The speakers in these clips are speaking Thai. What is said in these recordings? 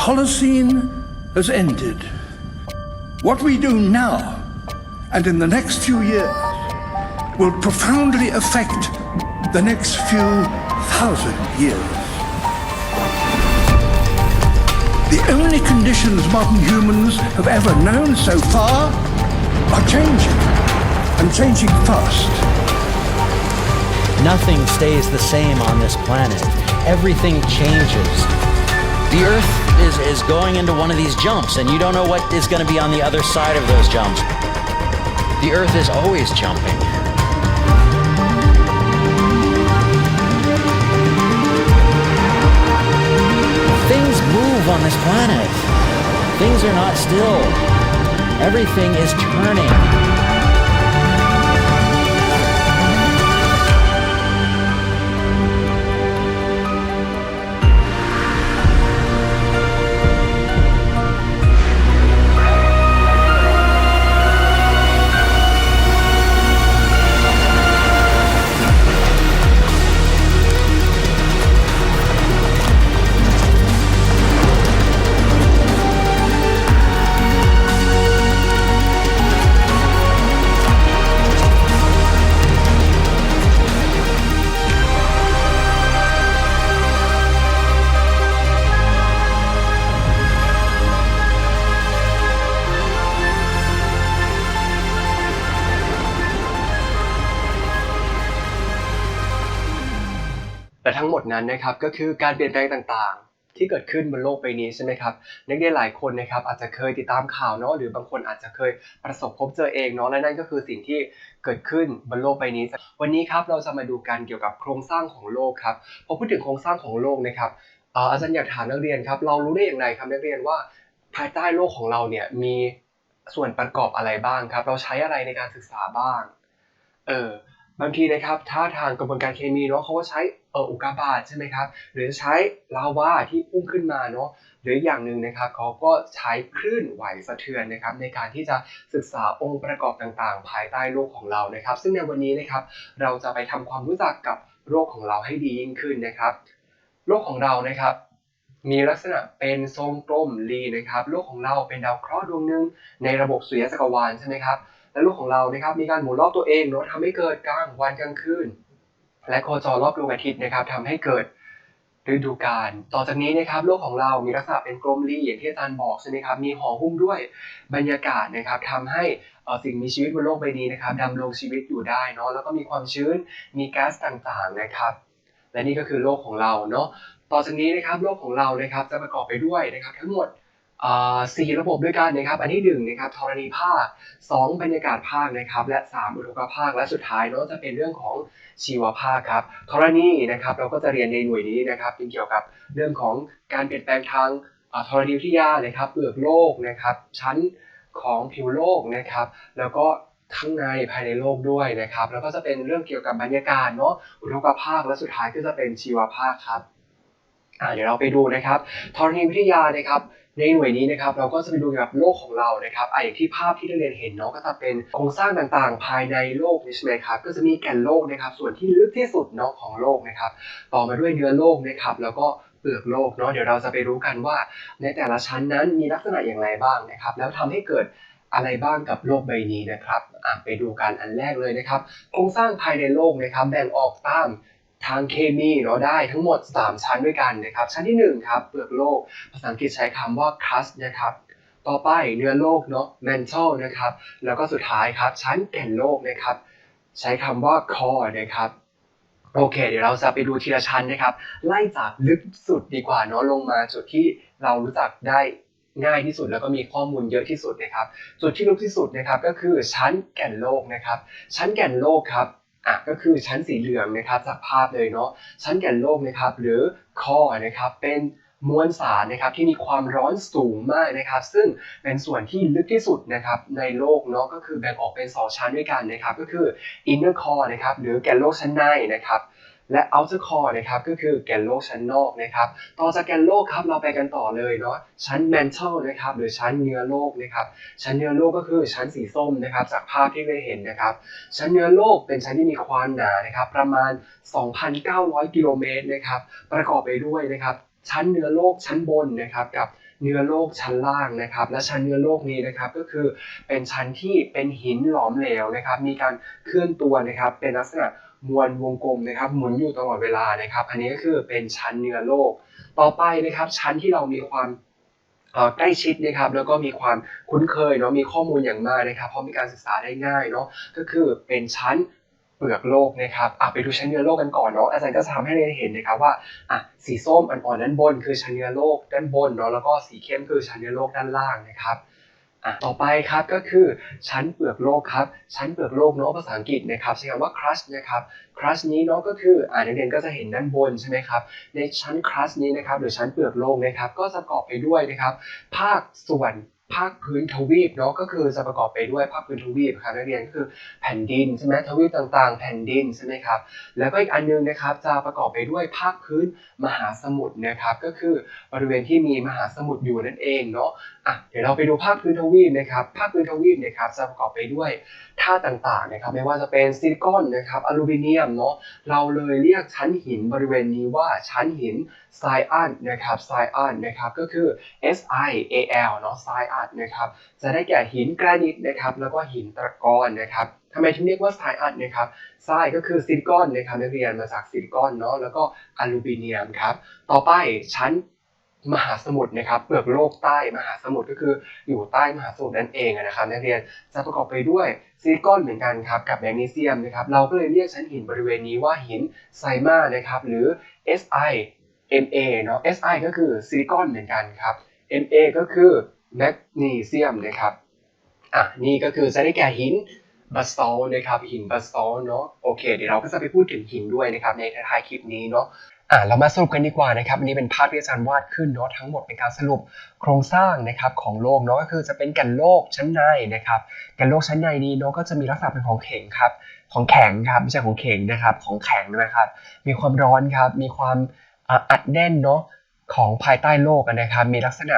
Holocene has ended. What we do now and in the next few years will profoundly affect the next few thousand years. The only conditions modern humans have ever known so far are changing, and changing fast. Nothing stays the same on this planet. Everything changes. The Earth is, is going into one of these jumps, and you don't know what is going to be on the other side of those jumps. The Earth is always jumping. Things move on this planet. Things are not still. Everything is turning. นั้นนะครับก็คือการเปลี่ยนแปลงต่างๆ ที่เกิดขึ้นบนโลกใบนี้ใช่ไหมครับนักเรียนหลายคนนะครับอาจจะเคยติดตามข่าวเนาะหรือบางคนอาจจะเคยประสบพบเจอเองเนาะและนั่นก็คือสิ่งที่เกิดขึ้นบนโลกใบนี้ วันนี้ครับเราจะมาดูกันเกี่ยวกับโครงสร้างของโลกครับพอพูดถึงโครงสร้างของโลกนะครับอาจารย์อยากถามนักเรียนครับเรารู้ได้อย่างไรครับนักเรียนว่าภายใต้โลกของเราเนี่ยมีส่วนประกอบอะไรบ้างครับ เราใช้อะไรในการศึกษาบ้างเออ บางทีนะครับถ้าทางกระบวนการเคมีเนาะเขาก็ใช้เอออุกกาบาตใช่ไหมครับหรือใช้ลาวาที่พุ่งขึ้นมาเนาะหรืออย่างหนึ่งนะครับเขาก็ใช้คลื่นไหวสะเทือนนะครับในการที่จะศึกษาองค์ประกอบต่างๆ ภายใต้โลกของเรานะครับ ซึ่งในวันนี้นะครับเราจะไปทำความรู้จักกับโลกของเราให้ดียิ่งขึ้นนะครับโลกของเรานะครับมีลักษณะเป็นทรงกลมรีนะครับ โลกของเราเป็นดาวเคราะห์ดวงหนึ่งในระบบสุริยะจักรวาลใช่ไหมครับ และโลกของเรานะครับมีการหมุนรอบตัวเองเนาะทำให้เกิดกลางวันกลางคืนและโคจรรอบดวงอาทิตย์นะครับทำให้เกิดฤดูกาลต่อจากนี้นะครับโลกของเรามีลักษณะเป็นกลมรีอย่างที่อาจารย์บอกใช่ไหมครับมีห่อหุ้มด้วยบรรยากาศนะครับทำให้สิ่งมีชีวิตบนโลกใบนี้นะครับดำรงชีวิตอยู่ได้เนาะแล้วก็มีความชื้นมีก๊าซต่างๆนะครับ และนี่ก็คือโลกของเราเนาะต่อจากนี้นะครับโลกของเรานะครับจะประกอบไปด้วยนะครับ ทั้งหมด สี่ระบบด้วยกันนะครับ อันที่หนึ่งนะครับธรณีภาคสองบรรยากาศภาคนะครับ และสามอุทกภาค และสุดท้ายเนาะจะเป็นเรื่องของชีวภาคครับธรณีนะครับเราก็จะเรียนในหน่วยนี้นะครับเป็นเกี่ยวกับเรื่องของการเปลี่ยนแปลงทางธรณีวิทยานะครับเปลือกโลกนะครับ ชั้นของผิวโลกนะครับ แล้วก็ข้างในภายในโลกด้วยนะครับ แล้วก็จะเป็นเรื่องเกี่ยวกับบรรยากาศเนาะอุทกภาคและสุดท้ายก็จะเป็นชีวภาคครับเดี๋ยวเราไปดูนะครับธรณีวิทยานะครับ ในหน่วยนี้นะครับเราก็จะไปดูเกี่ยวกับโลกของเรานะครับอ่าอย่างที่ภาพที่นักเรียนเห็นเนาะก็จะเป็นโครงสร้างต่างๆ ภายในโลกนี่ใช่ไหมครับก็จะมีแก่นโลกนะครับส่วนที่ลึกที่สุดเนาะของโลกนะครับต่อมาด้วยเนื้อโลกนะครับแล้วก็เปลือกโลกเนาะเดี๋ยวเราจะไปรู้กันว่า ในแต่ละชั้นนั้นมีลักษณะอย่างไรบ้างนะครับ แล้วทำให้เกิดอะไรบ้างกับโลกใบนี้นะครับไปดูกันอันแรกเลยนะครับ โครงสร้างภายในโลกนะครับ แบ่งออกตาม ทางเคมีเนาะได้ทั้งหมด 3 ชั้นด้วยกันนะครับ ชั้นที่ 1 ครับเปลือกโลก ภาษาอังกฤษใช้คำว่า crust นะครับต่อไปเนื้อโลกเนาะ mantle นะครับ แล้วก็สุดท้ายครับ ชั้นแก่นโลกนะครับ ใช้คำว่า core นะครับโอเค เดี๋ยวเราจะไปดูทีละชั้นนะครับ ไล่จากลึกสุดดีกว่าเนาะลงมาจุดที่เรารู้จักได้ง่ายที่สุดแล้วก็มีข้อมูลเยอะที่สุดนะครับ จุดที่ลึกที่สุดนะครับก็คือชั้นแก่นโลกนะครับ ชั้นแก่นโลกครับ อะก็คือชั้นสีเหลืองนะครับจากภาพเลยเนาะชั้นแก่นโลกนะครับหรือคอนะครับเป็นมวลสารนะครับที่มีความร้อนสูงมากนะครับซึ่งเป็นส่วนที่ลึกที่สุดนะครับในโลกเนาะก็คือแบ่งออกเป็นสองชั้นด้วยกันนะครับก็คือ inner core นะครับหรือแก่นโลกชั้นในนะครับ และ outer core นะครับก็คือแกนโลกชั้นนอกนะครับต่อจากแกนโลกครับเราไปกันต่อเลยเนาะชั้น mantle นะครับหรือชั้นเนื้อโลกนะครับชั้นเนื้อโลกก็คือชั้นสีส้มนะครับจากภาพที่ได้เห็นนะครับชั้นเนื้อโลกเป็นชั้นที่มีความหนานะครับประมาณ 2,900 กิโลเมตรนะครับประกอบไปด้วยนะครับชั้นเนื้อโลกชั้นบนนะครับกับเนื้อโลกชั้นล่างนะครับ และชั้นเนื้อโลกนี้นะครับก็คือเป็นชั้นที่เป็นหินหลอมเหลวนะครับ มีการเคลื่อนตัวนะครับ เป็นลักษณะ มวลวงกลมนะครับหมุนอยู่ตลอดเวลานะครับ อันนี้ก็คือเป็นชั้นเนื้อโลก ต่อไปนะครับ ชั้นที่เรามีความใกล้ชิดนะครับแล้วก็มีความคุ้นเคยเนาะมีข้อมูลอย่างมากนะครับเพราะมีการศึกษาได้ง่ายเนาะก็คือเป็นชั้นเปลือกโลกนะครับอะไปดูชั้นเนื้อโลกกันก่อนเนาะอาจารย์ก็จะทำให้เราเห็นนะครับว่าอะสีส้มอ่อนๆด้านบนคือชั้นเนื้อโลกด้านบนเนาะแล้วก็สีเข้มคือชั้นเนื้อโลกด้านล่างนะครับ อะต่อไปครับก็คือชั้นเปลือกโลกครับ ชั้นเปลือกโลกเนาะภาษาอังกฤษนะครับใช้คำว่า crust นะครับ crust นี้เนาะก็คืออ่านักเรียนก็จะเห็นด้านบนใช่ไหมครับในชั้น crust นี้นะครับหรือชั้นเปลือกโลกนะครับก็จะประกอบไปด้วยนะครับ ภาคส่วนภาคพื้นทวีปเนาะก็คือจะประกอบไปด้วยภาคพื้นทวีปครับนักเรียนก็คือแผ่นดินใช่ไหมทวีปต่างๆ แผ่นดินใช่ไหมครับแล้วก็อีกอันนึงนะครับจะประกอบไปด้วยภาคพื้นมหาสมุทรนะครับก็คือบริเวณที่มีมหาสมุทรอยู่นั่นเองเนาะอะเดี๋ยวเราไปดูภาคพื้นทวีปนะครับภาคพื้นทวีปนะครับจะประกอบไปด้วยธาตุต่างๆนะครับไม่ว่าจะเป็นซิลิคอนนะครับอลูมิเนียมเนาะเราเลยเรียกชั้นหินบริเวณนี้ว่าชั้นหินไซอันนะครับไซอันนะครับก็คือ S I A L เนาะไซอันนะครับจะได้แก่หินแกรนิตนะครับแล้วก็หินตะกอนนะครับทำไมถึงเรียกว่าไซอันนะครับไซก็คือซิลิคอนนะครับนักเรียนมาจากซิลิคอนเนาะแล้วก็อลูมิเนียมครับต่อไปชั้น มหาสมุทรนะครับเปลือกโลกใต้มหาสมุทรก็คืออยู่ใต้มหาสมุทรนั่นเองนะครับนักเรียนจะประกอบไปด้วยซิลิคอนเหมือนกันครับกับแมกนีเซียมนะครับเราก็เลยเรียกชั้นหินบริเวณนี้ว่าหินไซมานะครับหรือ Si Ma เนาะ Si ก็คือซิลิคอนเหมือนกันครับ Ma ก็คือแมกนีเซียมนะครับอะนี่ก็คือจะได้แก่หินบัสซอลนะครับหินบัสซอลเนาะโอเค เดี๋ยวเราก็จะไปพูดถึงหินด้วยนะครับในท้ายคลิปนี้เนาะ อะเรามาสรุปกันดีกว่านะครับอันนี้เป็นภาพที่อาจารย์วาดขึ้นเนาะทั้งหมดเป็นการสรุปโครงสร้างนะครับของโลกเนาะก็คือจะเป็นแกันโลกชั้นในนะครับแกันโลกชั้นในนี้เนาะก็จะมีลักษณะเป็นของแข็งครับของแข็งครับไม่ใช่ของแข็งนะครับของแข็งนะครับ มีความร้อนครับมีความอัดแน่นเนาะของภายใต้โลกนะครับมีลักษณะ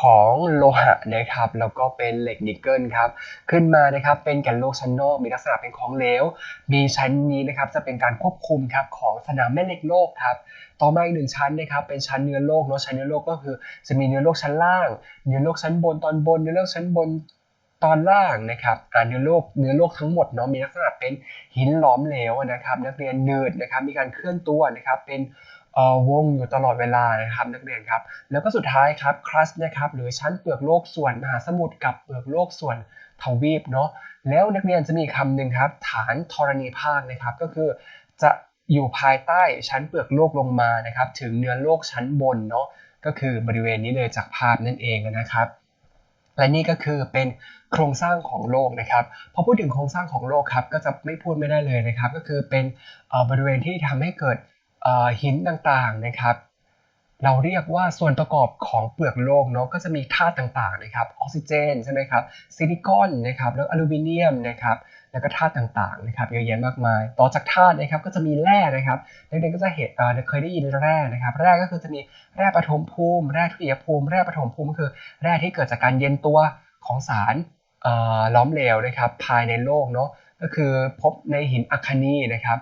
ของโลหะนะครับแล้วก็เป็นเหล็กนิกเกิลครับขึ้นมานะครับเป็นแกันโลชั้นนอกมีลักษณะเป็นของเหลว มีชั้นนี้นะครับจะเป็นการควบคุมครับของสนามแม่เหล็กโลกครับต่อมาอีกหนึ่งชั้นนะครับเป็นชั้นเนื้อโลกเนาะชั้นเนื้อโลกก็คือจะมีเนื้อโลกชั้นล่าง เนื้อโลกชั้นบนตอนบนเนื้อโลกชั้นบนตอนล่างนะครับเนื้อโลกเนื้อโลกทั้งหมดเนาะมีลักษณะเป็นหินหลอมเหลวนะครับนักเรียนเนิร์ดนะครับมีการเคลื่อนตัวนะครับเป็น วงอยู่ตลอดเวลานะครับนักเรียนครับ แล้วก็สุดท้ายครับครัสนะครับหรือชั้นเปลือกโลกส่วนมหาสมุทรกับเปลือกโลกส่วนทวีปเนาะแล้วนักเรียนจะมีคำหนึ่งครับ ฐานธรณีภาคนะครับก็คือจะอยู่ภายใต้ชั้นเปลือกโลกลงมานะครับ ถึงเนื้อโลกชั้นบนเนาะก็คือบริเวณนี้เลยจากภาพนั่นเองนะครับ และนี่ก็คือเป็นโครงสร้างของโลกนะครับพอพูดถึงโครงสร้างของโลกครับก็จะไม่พูดไม่ได้เลยนะครับ ก็คือเป็นบริเวณที่ทำให้เกิด หินต่างๆนะครับ เราเรียกว่าส่วนประกอบของเปลือกโลกเนาะก็จะมีธาตุต่างๆนะครับออกซิเจนใช่ไหมครับซิลิคอนนะครับแล้วอลูมิเนียมนะครับแล้วก็ธาตุต่างๆนะครับเยอะแยะมากมาย ต่อจากธาตุนะครับก็จะมีแร่นะครับนักเรียนก็จะเห็นเเคยได้ยินแร่นะครับแร่ก็คือจะมีแร่ปฐมภูมิ แร่ทุติยภูมิแร่ปฐมภูมิก็คือแร่ที่เกิดจากการเย็นตัวของสารล้อมเหลวนะครับภายในโลกเนาะก็คือพบในหินอัคคนีนะครับ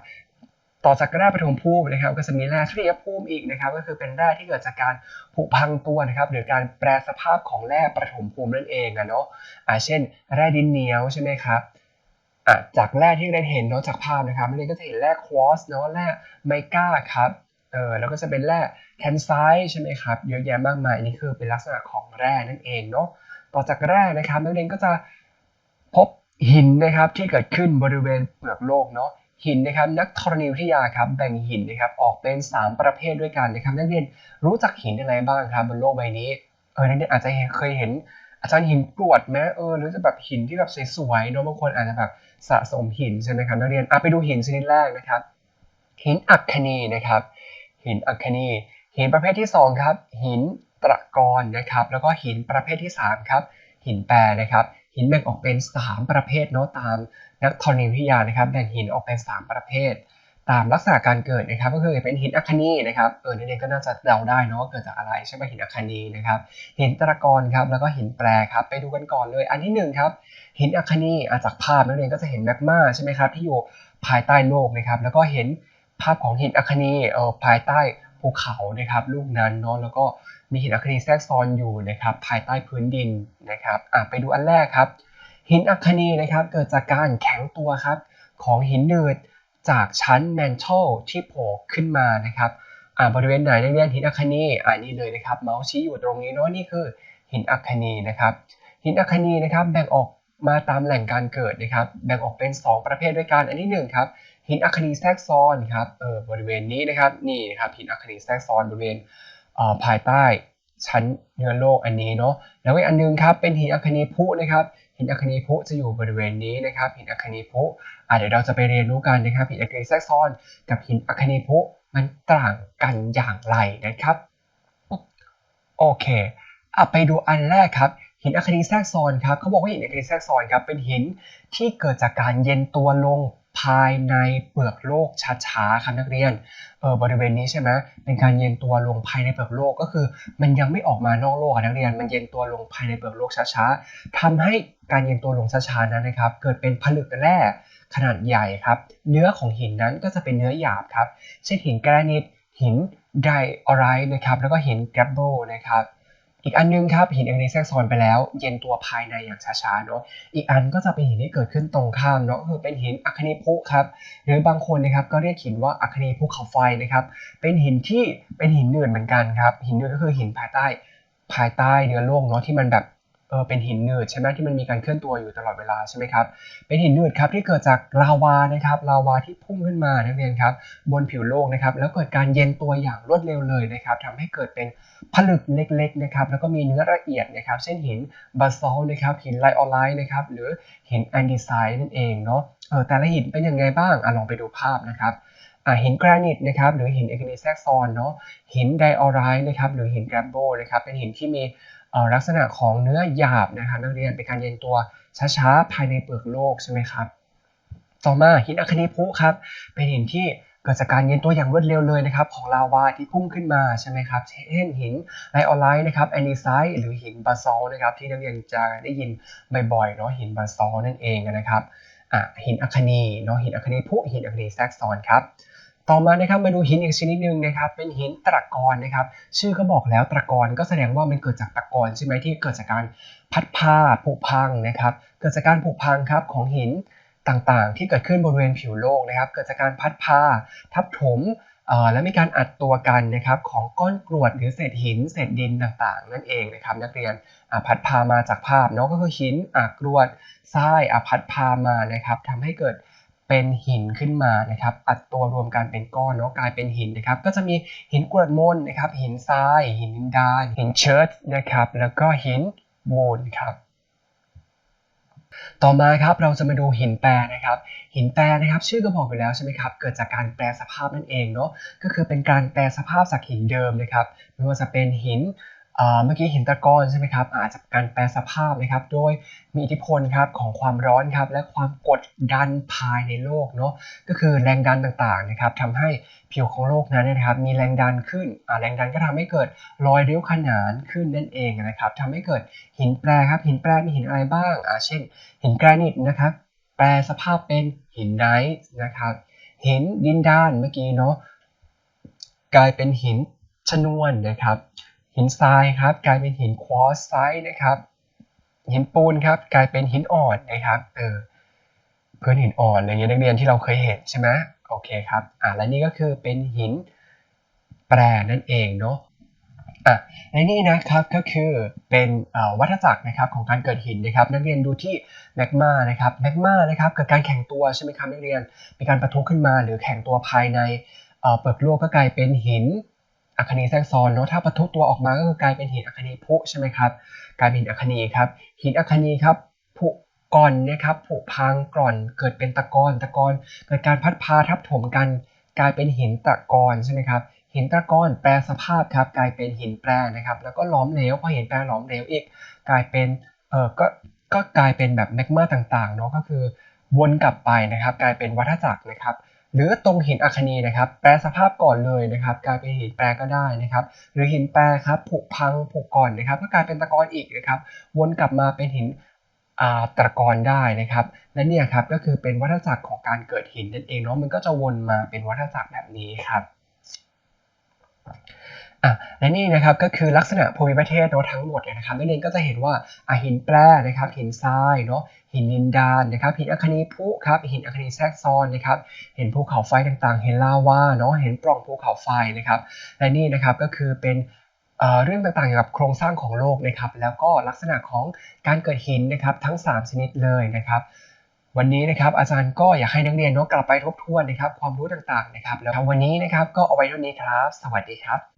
ต่อจากแร่ปฐมภูมินะครับก็จะมีแร่ทุติยภูมิอีกนะครับ ก็คือเป็นแร่ที่เกิดจากการผุพังตัวนะครับ หรือการแปรสภาพของแร่ปฐมภูมินั่นเองอะเนาะอ่าเช่น แร่ดินเหนียวใช่ไหมครับอะจากแร่ที่ได้เห็นเนาะจากภาพนะครับนี่ก็จะเห็นแร่ควอสเนาะแร่ไมก้าครับเออแล้วก็จะเป็นแร่แคนไซต์ใช่ไหมครับเยอะแยะมากมายนี่คือเป็นลักษณะของแร่นั่นเองเนาะต่อจากแร่นะครับนักเรียนก็จะพบหินนะครับที่เกิดขึ้นบริเวณเปลือกโลกเนาะ หินนะครับนักธรณีวิทยาครับแบ่งหินนะครับออกเป็น 3 ประเภทด้วยกันนะครับนักเรียนรู้จักหินอะไรบ้างครับบนโลกใบนี้เออนักเรียนอาจจะเคยเห็น อาจารย์หินกรวดไหมเออหรือจะแบบหินที่แบบสวยๆเนาะบางคนอาจจะแบบสะสมหินใช่ไหมครับนักเรียนอะไปดูหินชนิดแรกนะครับ หินอัคคนีนะครับ หินอัคคนีหินประเภทที่สองครับ หินตะกอนนะครับ แล้วก็หินประเภทที่สามครับ หินแปรนะครับ หินแบ่งออกเป็นสามประเภทเนาะตามนักธรณีวิทยานะครับแบ่งหินออกเป็น 3 ประเภท ตามลักษณะการเกิดนะครับ ก็คือเป็นหินอัคนีนะครับเออนักเรียนก็น่าจะเดาได้เนาะว่าเกิดจากอะไรใช่ไหมหินอัคนีนะครับหินตะกอนครับแล้วก็หินแปรครับไปดูกันก่อนเลย อันที่หนึ่งครับหินอัคนีอะจากภาพนักเรียนก็จะเห็นแมกมาใช่ไหมครับที่อยู่ภายใต้โลกนะครับแล้วก็เห็นภาพของหินอัคนีเออภายใต้ ภูเขานะครับลูกนั้นเนาะแล้วก็มีหินอัคนีแทรกซ้อนอยู่นะครับภายใต้พื้นดินนะครับอะไปดูอันแรกครับ หินอัคนีนะครับเกิดจากการแข็งตัวครับของหินหนืดจากชั้นแมนทัลที่โผล่ขึ้นมานะครับอ่าบริเวณไหนนักเรียนหินอัคนีอ่านี่เลยนะครับเมาส์ชี้อยู่ตรงนี้เนาะนี่คือหินอัคนีนะครับหินอัคนีนะครับแบ่งออกมาตามแหล่งการเกิดนะครับแบ่งออกเป็น 2 ประเภทด้วยกันอันที่หนึ่งครับ หินอัคนีแทรกซ้อนครับเออบริเวณนี้นะครับนี่นะครับหินอัคนีแทรกซ้อนบริเวณเออภายใต้ชั้นเนื้อโลกอันนี้เนาะแล้วอีกอันนึงครับเป็นหินอัคนีพุนะครับหินอัคนีพุจะอยู่บริเวณนี้นะครับหินอัคนีพุอะเดี๋ยวเราจะไปเรียนรู้กันนะครับหินอัคนีแทรกซ้อน กับหินอัคนีพุมันต่างกันอย่างไรนะครับโอเคอะไปดูอันแรกครับหินอัคนีแทรกซ้อนครับเขาบอกว่าหินอัคนีแทรกซ้อนครับเป็นหินที่เกิดจากการเย็นตัวลง ภายในเปลือกโลกช้าๆครับนักเรียนเออบริเวณนี้ใช่ไหมเป็นการเย็นตัวลงภายในเปลือกโลกก็คือ มันยังไม่ออกมานอกโลกนักเรียน มันเย็นตัวลงภายในเปลือกโลกช้าๆทำให้การเย็นตัวลงช้าๆนั้นนะครับ เกิดเป็นผลึกแร่ขนาดใหญ่ครับ เนื้อของหินนั้นก็จะเป็นเนื้อหยาบครับ เช่นหินแกรนิตหินไดออไรต์นะครับ แล้วก็หินแกรบโบนะครับ อีกอันนึงครับหินเอัคนีแทรกซ้อนไปแล้ว เย็นตัวภายในอย่างช้าๆเนาะอีกอันก็จะเป็นหินที่เกิดขึ้นตรงข้ามเนาะก็คือเป็นหินอัคนีพุครับหรือบางคนนะครับก็เรียกหินว่าอัคนีภูเขาไฟนะครับเป็นหินที่เป็นหินเนืดเหมือนกันครับหินเนืดก็คือหินภายใต้ภายใต้เนื้อโลกเนาะที่มันแบบ เออเป็นหินเนืดใช่ไหมที่มันมีการเคลื่อนตัวอยู่ตลอดเวลาใช่ไหมครับ เป็นหินเนืดครับที่เกิดจากลาวานะครับลาวาที่พุ่งขึ้นมานักเรียนครับบนผิวโลกนะครับแล้วเกิดการเย็นตัวอย่างรวดเร็วเลยนะครับทำให้เกิดเป็นผลึกเล็กๆนะครับแล้วก็มีเนื้อละเอียดนะครับเช่นหินบาซอลนะครับหินไลออไลท์นะครับหรือหินแอนดิไซด์นั่นเองเนาะเออแต่ละหินเป็นยังไงบ้างอะลองไปดูภาพนะครับอ่าหินแกรนิตนะครับหรือหินเอกนิแซกซอนเนาะหินไดออไรต์นะครับหรือหินแกรบโบนะครับเป็นหินที่มี ลักษณะของเนื้อหยาบนะครับนักเรียนเป็นการเย็นตัวช้าๆภายในเปลือกโลกใช่ไหมครับ ต่อมาหินอัคนีพุครับเป็นหินที่เกิดจากการเย็นตัวอย่างรวดเร็วเลยนะครับของลาวาที่พุ่งขึ้นมาใช่ไหมครับเช่นหินไลออไลท์นะครับแอนดิไซต์หรือหินบาซอลนะครับที่นักเรียนจะได้ยินบ่อยๆเนาะหินบาซอลนั่นเองนะครับหินอัคนีเนาะหินอัคนีพุหินอัคนีแทรกซอนครับ ต่อมานะครับมาดูหินอีกชนิดหนึ่งนะครับเป็นหินตะกอนนะครับชื่อก็บอกแล้วตะกอนก็แสดงว่ามันเกิดจากตะกอนใช่ไหมที่เกิดจากการพัดพาผุพังนะครับเกิดจากการผุพังครับของหินต่างๆ ที่เกิดขึ้นบริเวณผิวโลกนะครับเกิดจากการพัดพาทับถมและมีการอัดตัวกันนะครับของก้อนกรวดหรือเศษหินเศษดินต่างๆ นั่นเองนะครับนักเรียนพัดพามาจากภาพเนาะก็คือหินกรวดทรายพัดพามานะครับทำให้เกิด เป็นหินขึ้นมานะครับอัดตัวรวมกันเป็นก้อนเนาะกลายเป็นหินนะครับก็จะมีหินกรวดมนนะครับหินทราย หินดินดาน หินเชิร์ตนะครับแล้วก็หินโวนครับต่อมาครับเราจะมาดูหินแปรนะครับ หินแปรนะครับชื่อก็บอกอยู่แล้วใช่ไหมครับ เกิดจากการแปรสภาพนั่นเองเนาะก็คือเป็นการแปรสภาพจากหินเดิมนะครับไม่ว่าจะเป็นหิน เมื่อกี้หินตะกอนใช่ไหมครับอาจจะการแปรสภาพนะครับ โดยมีอิทธิพลครับของความร้อนครับและความกดดันภายในโลกเนาะก็คือแรงดันต่างๆนะครับทำให้ผิวของโลกนั้นนะครับ มีแรงดันขึ้นแรงดันก็ทำให้เกิดรอยริ้วขนานขึ้นนั่นเองนะครับทำให้เกิดหินแปรครับ หินแปรมีหินอะไรบ้างเช่น หินแกรนิตนะครับแปลสภาพเป็นหินไนท์นะครับหินดินดานเมื่อกี้เนาะกลายเป็นหินชนวนนะครับ หินทรายครับกลายเป็นหินควอตไซต์นะครับ หินปูนครับกลายเป็นหินอ่อนนะครับเออพื้นหินอ่อนอะไรเงี้ยนักเรียนที่เราเคยเห็นใช่ไหมโอเคครับอ่าและนี่ก็คือเป็นหินแปรนั่นเองเนาะอะและนี่นะครับก็คือเป็นวัฏจักรนะครับของการเกิดหินนะครับ นักเรียนดูที่แมกมานะครับแมกมานะครับเกิดการแข็งตัวใช่ไหมครับนักเรียนมีการประทุขึ้นมาหรือแข็งตัวภายในเอ่อเปลือกโลกก็กลายเป็นหิน อัคนีแทรกซ้อนเนาะถ้าปะทุตัวออกมาก็คือกลายเป็นหินอัคนีพุใช่ไหมครับกลายเป็นหินอัคนีครับหินอัคนีครับผุก่อนนะครับผุพังกร่อนเกิดเป็นตะกอนตะกอนเกิดการพัดพาทับถมกัน กลายเป็นหินตะกอนใช่ไหมครับหินตะกอนแปรสภาพครับกลายเป็นหินแปรนะครับแล้วก็หล้อมเหลวพอหินแปรหล้อมเหลวอีก กลายเป็นเออก็ก็กลายเป็นแบบแมกมาต่างๆเนาะก็คือวนกลับไปนะครับ กลายเป็นวัฏจักรนะครับ หรือตรงหินอัคนีนะครับ แปรสภาพก่อนเลยนะครับ กลายเป็นหินแปรก็ได้นะครับ หรือหินแปรครับผุพังผุก่อนนะครับ ก็กลายเป็นตะกอนอีกนะครับ วนกลับมาเป็นหินตะกอนได้นะครับ และเนี่ยครับก็คือเป็นวัฏจักรของการเกิดหินนั่นเองเนาะมันก็จะวนมาเป็นวัฏจักรแบบนี้ครับอะและนี่นะครับก็คือลักษณะภูมิประเทศเนาะทั้งหมดเนี่ยนะครับนักเรียนก็จะเห็นว่าอะหินแปรนะครับหินทรายเนาะ หินดินดานนะครับหินอัคนีพุครับหินอัคนีแทรกซ้อนนะครับเห็นภูเขาไฟต่างๆ เห็นลาวาเนาะเห็นปล่องภูเขาไฟนะครับและนี่นะครับก็คือเป็นเอ่อเรื่องต่างๆเกี่ยวกับโครงสร้างของโลกนะครับแล้วก็ลักษณะของการเกิดหินนะครับทั้ง 3 ชนิดเลยนะครับวันนี้นะครับอาจารย์ก็อยากให้นักเรียนเนาะกลับไปทบทวนนะครับความรู้ต่างๆนะครับแล้ววันนี้นะครับก็เอาไว้เท่านี้ครับ สวัสดีครับ